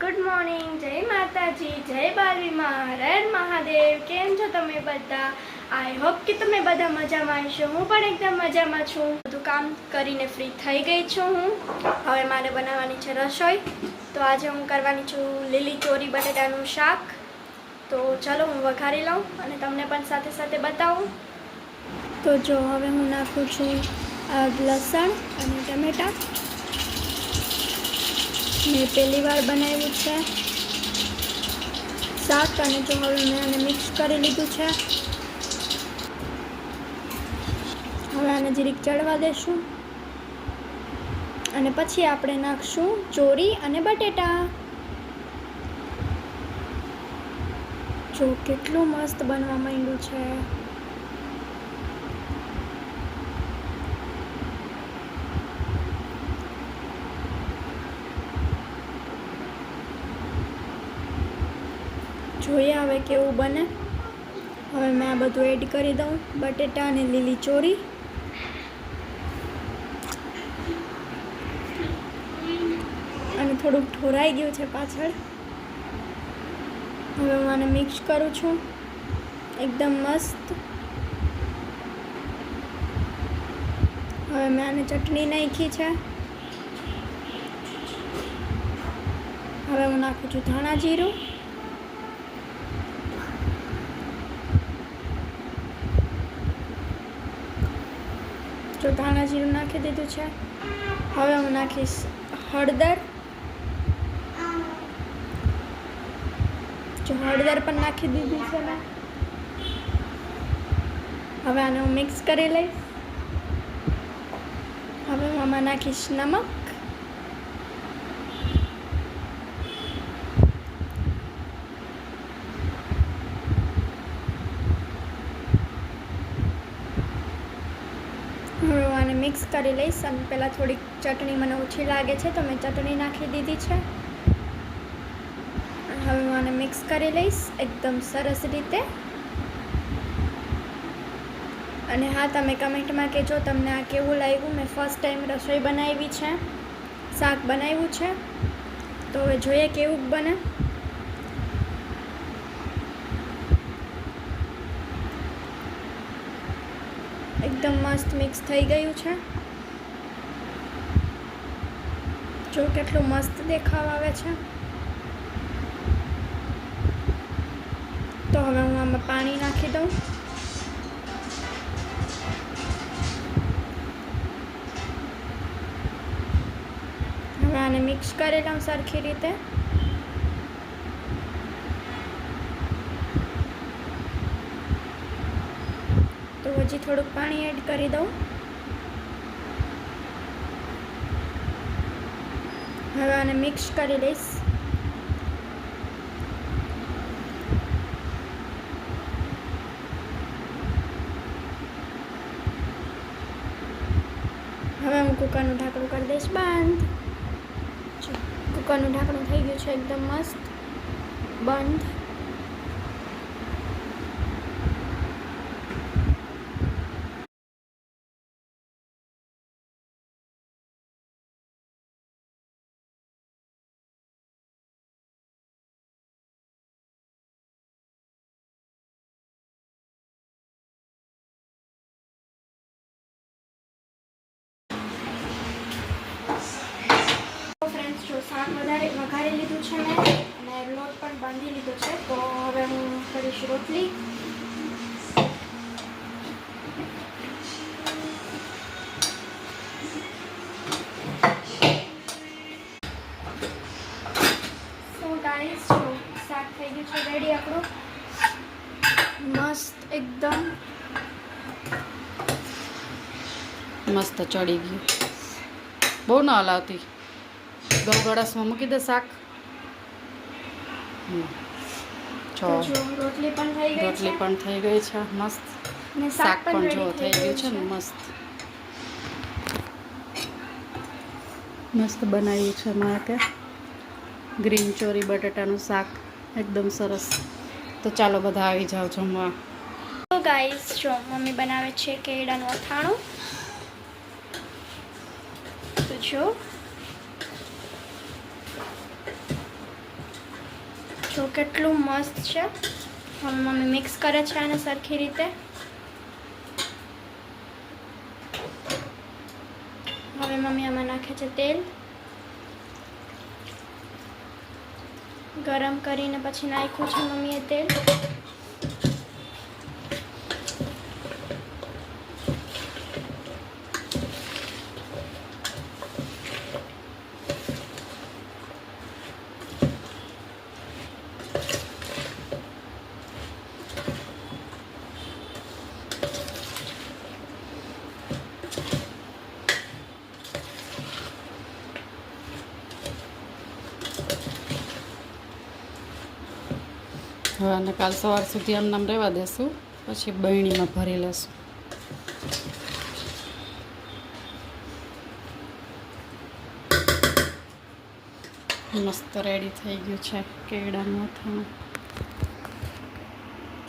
Morning જય માતાજી, જય બાલવીમાં હર હર મહાદેવ, કેમ છો તમે બધા? આઈ હોપ કે તમે બધા મજામાં હશો. હું પણ એકદમ મજામાં છું. બધું કામ કરીને ફ્રી થઈ ગઈ છું હું. હવે મારે બનાવવાની છે રસોઈ. તો આજે હું કરવાની છું લીલી ચોરી બટેટાનું શાક. તો ચલો હું વઘારી લઉં અને તમને પણ સાથે સાથે બતાવું. તો જો, હવે હું નાખું છું લસણ અને ટમેટા. મેં પહેલી વાર બનાવ્યું છે. શાક અને ચોળ મેં આને મિક્સ કરી લીધું છે. હવે આને જરીક ચડવા દેશું. અને પછી આપણે નાખશું ચોરી અને બટેટા. જો કેટલું મસ્ત બનવા માંડ્યું છે. જોઈએ હવે કેવું બને. હવે મેં આ બધું એડ કરી દઉં. બટેટા અને લીલી ચોરી અને થોડુંક ઠોરાઈ ગયું છે પાછળ. હવે હું આને મિક્સ કરું છું. એકદમ મસ્ત. હવે મેં આને ચટણી નાખી છે. હવે હું નાખું છું ધાણા જીરું. જો ધાણા જીરું નાખી દીધું છે. હવે હું નાખીશ હળદર. જો હળદર પણ નાખી દીધી છે મેં. હવે આને હું મિક્સ કરી લઈશ. હવે હું આમાં નાખીશ નમક. હું આને મિક્સ કરી લઈશ અને પહેલાં થોડીક ચટણી મને ઓછી લાગે છે તો મેં ચટણી નાખી દીધી છે. હવે હું આને મિક્સ કરી લઈશ એકદમ સરસ રીતે. અને હા, તમે કમેન્ટમાં કહેજો તમને આ કેવું લાગ્યું? મેં ફર્સ્ટ ટાઈમ રસોઈ બનાવી છે, શાક બનાવ્યું છે. તો હવે જોઈએ કેવું બને. એકદમ મસ્ત મિક્સ થઈ ગયું છે. જો કેટલું મસ્ત દેખાવ આવે છે. તો હવે હું આમાં પાણી નાખી દઉં. હવે આને મિક્સ કરી લઉં સરખી રીતે. હજી થોડુંક પાણી એડ કરી દઉં. હવે આને મિક્સ કરી લઈશ હવે હું કુકરનું ઢાંકણું કરી દઈશ. બંધ. કુકરનું ઢાંકણું થઈ ગયું છે, એકદમ મસ્ત. બંધ તો ફ્રેન્ડ્સ જો શાક વધારે વઘારી લીધું છે મેં અને લોટ પણ બાંધી લીધો છે, તો હવે હું કરીશ રોટલી. શાક થઈ ગયું છે રેડી આપણું. મસ્ત એકદમ. મસ્ત ચડી ગયું. બહુ ના હલાવતી. ગૌ ગળસમાં મૂકી દે શાક. જો રોટલી પણ થઈ ગઈ રોટલી પણ થઈ ગઈ છે મસ્ત. શાક પણ જો થઈ ગયું છે ને મસ્ત. મસ્ત બનાવ્યું છે માટે ગ્રીન ચોરી બટાટાનું શાક. એકદમ સરસ. તો ચાલો બધા આવી જાઓ જમવા. તો ગાઈસ જો મમ્મી બનાવે છે કેળાનું અથાણું. તો જો જો કેટલું મસ્ત છે. હવે મમ્મી મિક્સ કરે છે આને સરખી રીતે. હવે મમ્મી આમાં નાખે છે તેલ. ગરમ કરીને પછી નાખ્યું છે મમ્મીએ તેલ. આને કાલ સવાર સુધી આમ રહેવા દેશું. પછી બરણીમાં ભરી લેશું. મસ્ત રેડી થઈ ગયું છે કેળાનું અથાણું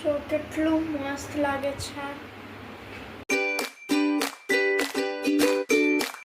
જો કેટલું મસ્ત લાગે છે.